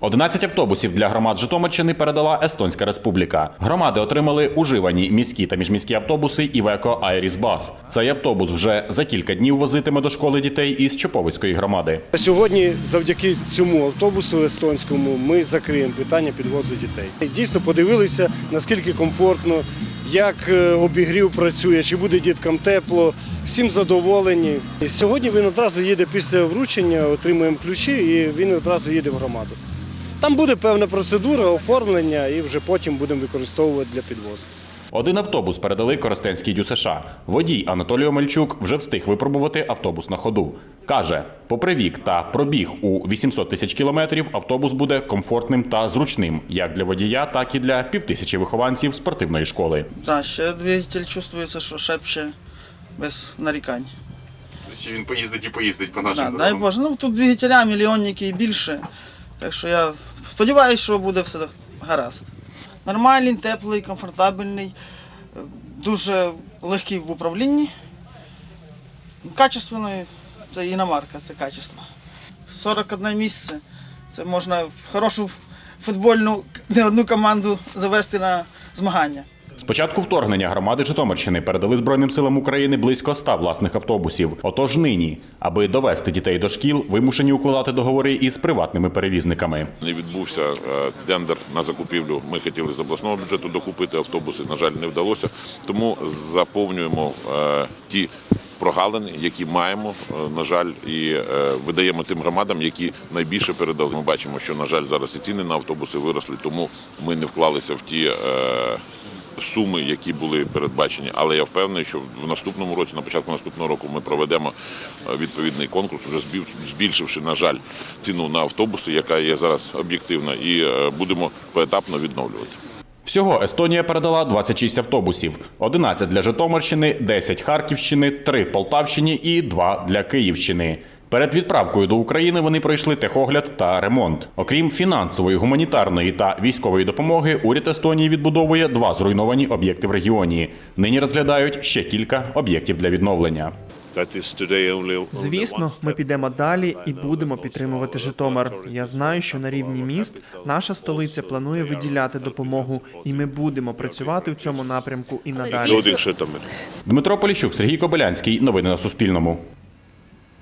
11 автобусів для громад Житомирщини передала Естонська Республіка. Громади отримали уживані міські та міжміські автобуси Івеко Айріс Бас. Цей автобус вже за кілька днів возитиме до школи дітей із Чоповицької громади. Сьогодні, завдяки цьому автобусу естонському, ми закриємо питання підвозу дітей. Дійсно подивилися, наскільки комфортно, як е, обігрів працює, чи буде діткам тепло. Всім задоволені. Сьогодні він одразу їде після вручення, отримуємо ключі і він одразу їде в громаду. Там буде певна процедура оформлення і вже потім будемо використовувати для підвозу. Один автобус передали Коростенській ДЮСШ. Водій Анатолій Омельчук вже встиг випробувати автобус на ходу. Каже, попри вік та пробіг у 800 тисяч кілометрів, автобус буде комфортним та зручним як для водія, так і для півтисячі вихованців спортивної школи. Так, ще двигатель чувствується, що шепче без нарікань. Ще він поїздить і поїздить по Да, дай Боже, ну тут двигателя мільйонники і більше. Так що я сподіваюся, що буде все гаразд. Нормальний, теплий, комфортабельний, дуже легкий в управлінні. Качественний, це іномарка, це качество. 41 місце. Це можна в хорошу футбольну не одну команду завести на змагання. Початку вторгнення громади Житомирщини передали Збройним силам України близько 100 власних автобусів. Отож нині, аби довести дітей до шкіл, вимушені укладати договори із приватними перевізниками. Не відбувся е, тендер на закупівлю. Ми хотіли з обласного бюджету докупити автобуси. На жаль, не вдалося. Тому заповнюємо е, ті прогалини, які маємо, е, на жаль, і видаємо тим громадам, які найбільше передали. Ми бачимо, що на жаль зараз і ціни на автобуси виросли, тому ми не вклалися в ті. Суми, які були передбачені, але я впевнений, що в наступному році, на початку наступного року, ми проведемо е, відповідний конкурс, вже збільшивши, на жаль, ціну на автобуси, яка є зараз об'єктивна, і е, будемо поетапно відновлювати. Всього Естонія передала 26 автобусів: 11 для Житомирщини, 10 Харківщини, 3 Полтавщині і 2 для Київщини. Перед відправкою до України вони пройшли техогляд та ремонт. Окрім фінансової, гуманітарної та військової допомоги, уряд Естонії відбудовує два зруйновані об'єкти в регіоні. Нині розглядають ще кілька об'єктів для відновлення. Звісно, ми підемо далі і будемо підтримувати Житомир. Я знаю, що на рівні міст наша столиця планує виділяти допомогу, і ми будемо працювати в цьому напрямку і надалі. Дмитро Поліщук, Сергій Кобилянський. Новини на Суспільному.